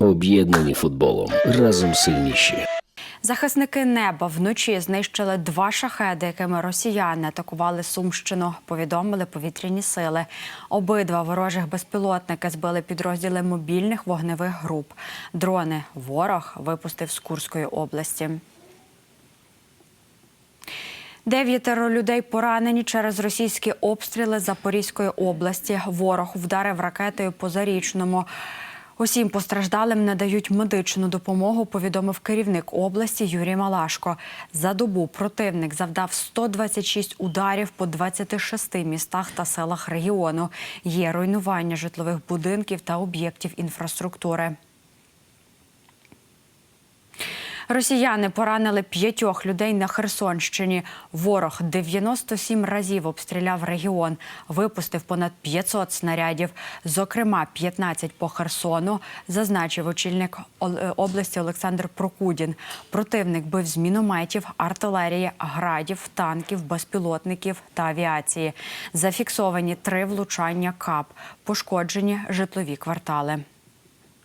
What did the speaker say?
Об'єднані футболом разом сильніші. Захисники неба вночі знищили два шахеди, якими росіяни атакували Сумщину. Повідомили повітряні сили. Обидва ворожих безпілотники збили підрозділи мобільних вогневих груп. Дрони ворог випустив з Курської області. Дев'ятеро людей поранені через російські обстріли Запорізької області. Ворог вдарив ракетою по зарічному. Усім постраждалим надають медичну допомогу, повідомив керівник області Юрій Малашко. За добу противник завдав 126 ударів по 26 містах та селах регіону. Є руйнування житлових будинків та об'єктів інфраструктури. Росіяни поранили п'ятьох людей на Херсонщині. Ворог 97 разів обстріляв регіон, випустив понад 500 снарядів, зокрема 15 по Херсону, зазначив очільник е, області Олександр Прокудін. Противник бив з мінометів, артилерії, градів, танків, безпілотників та авіації. Зафіксовані три влучання КАП, пошкоджені житлові квартали.